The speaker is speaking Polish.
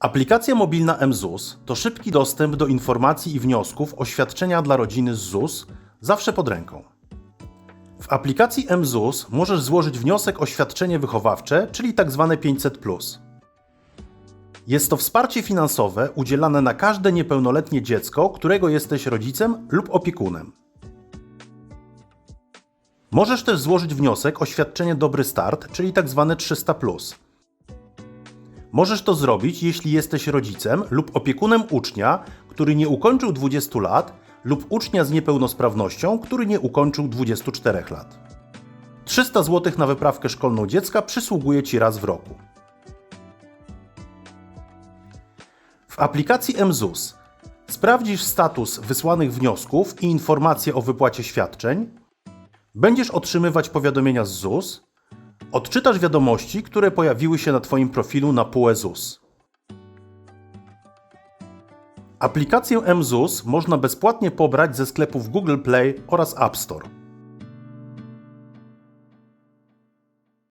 Aplikacja mobilna mZUS to szybki dostęp do informacji i wniosków o świadczenia dla rodziny z ZUS zawsze pod ręką. W aplikacji mZUS możesz złożyć wniosek o świadczenie wychowawcze, czyli tzw. 500. Jest to wsparcie finansowe udzielane na każde niepełnoletnie dziecko, którego jesteś rodzicem lub opiekunem. Możesz też złożyć wniosek o świadczenie Dobry Start, czyli tzw. 300. Możesz to zrobić, jeśli jesteś rodzicem lub opiekunem ucznia, który nie ukończył 20 lat, lub ucznia z niepełnosprawnością, który nie ukończył 24 lat. 300 zł na wyprawkę szkolną dziecka przysługuje Ci raz w roku. W aplikacji mZUS sprawdzisz status wysłanych wniosków i informacje o wypłacie świadczeń, będziesz otrzymywać powiadomienia z ZUS, odczytasz wiadomości, które pojawiły się na Twoim profilu na PUE ZUS. Aplikację mZUS można bezpłatnie pobrać ze sklepów Google Play oraz App Store.